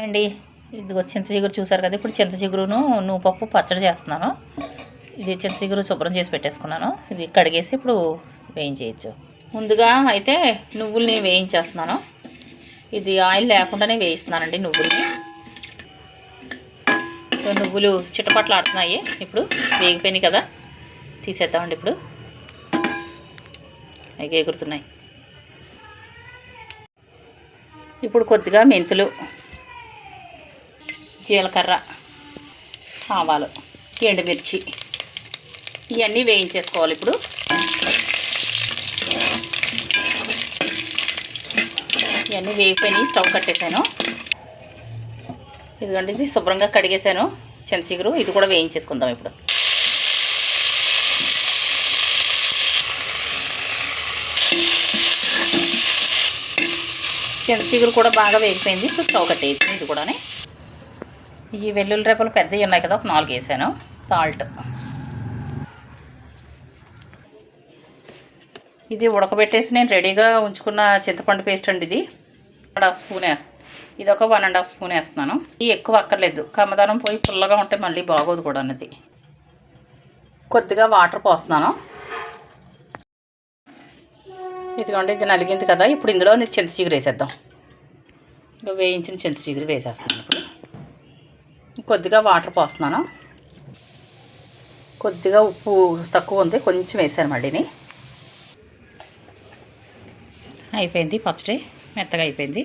అండి. ఇదిగో చింత చిగురు చూసారు కదా ఇప్పుడు చింత చిగురును నువ్వు పప్పు పచ్చడి చేస్తున్నాను. ఇది చింత చిగురు శుభ్రం చేసి పెట్టేసుకున్నాను. ఇది కడిగేసి ఇప్పుడు వేయించేయచ్చు. ముందుగా అయితే నువ్వుల్ని వేయించేస్తున్నాను. ఇది ఆయిల్ లేకుండానే వేయిస్తున్నానండి నువ్వుల్ని. సో నువ్వులు చిట్టపట్లు ఆడుతున్నాయి. ఇప్పుడు వేగిపోయినాయి కదా తీసేద్దామండి ఇప్పుడు. అవి ఎగురుతున్నాయి. ఇప్పుడు కొద్దిగా మెంతులు జీలకర్ర ఆవాలు ఎండుమిర్చి ఇవన్నీ వేయించేసుకోవాలి ఇప్పుడు. ఇవన్నీ వేగిపోయినాయి స్టవ్ కట్టేశాను ఇదిగోండి ఇది శుభ్రంగా కడిగేశాను చింతచిగురు ఇది కూడా వేయించేసుకుందాం ఇప్పుడు. చింతచిగురు కూడా బాగా వేగిపోయింది ఇప్పుడు స్టవ్ కట్టేయచ్చు ఇది కూడా ఈ వెల్లుల్లి రేపలు పెద్దవి ఉన్నాయి కదా ఒక నాలుగు వేసాను. సాల్ట్ ఇది ఉడకబెట్టేసి నేను రెడీగా ఉంచుకున్న చింతపండు పేస్ట్ అండి ఇది. హాఫ్ స్పూన్ వేస్తాను ఇది ఒక వన్ అండ్ హాఫ్ స్పూన్ వేస్తున్నాను. ఇది ఎక్కువ అక్కర్లేదు. కమ్మదారం పోయి పుల్లగా ఉంటే మళ్ళీ బాగోదు కూడా అన్నది. కొద్దిగా వాటర్ పోస్తున్నాను. ఇదిగోండి ఇది నలిగింది కదా. ఇప్పుడు ఇందులో నేను చింత చిగురు వేసేద్దాం. ఇంకా వేయించిన చింత చిగురు వేసేస్తాను ఇప్పుడు. కొద్దిగా వాటర్ పోస్తున్నాను. కొద్దిగా ఉప్పు తక్కువ ఉంది కొంచెం వేసాను మళ్ళీని. అయిపోయింది పచ్చడి మెత్తగా అయిపోయింది.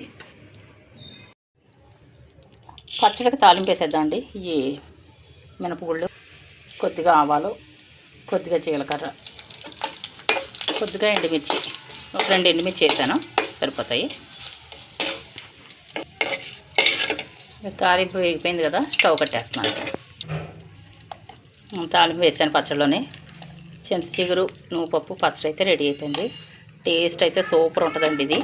పచ్చడికి తాలింపు వేసేద్దామండి. ఈ మినపగుళ్ళు కొద్దిగా ఆవాలు కొద్దిగా జీలకర్ర కొద్దిగా ఎండుమిర్చి ఒక రెండు ఎండుమిర్చి వేసాను సరిపోతాయి. తాలింపు వేగిపోయింది కదా స్టవ్ కట్టేస్తున్నాను. తాలింపు వేసాను పచ్చడిలోనే. చింత చిగురు నువ్వు పప్పు పచ్చడి అయితే రెడీ అయిపోయింది. టేస్ట్ అయితే సూపర్ ఉంటుందండి ఇది.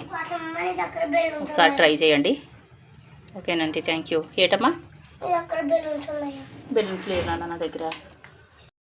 ఒకసారి ట్రై చేయండి. ఓకేనండి థ్యాంక్ యూ. ఏటమ్మా? బెలూన్స్ లేవు నాన్న నా దగ్గర.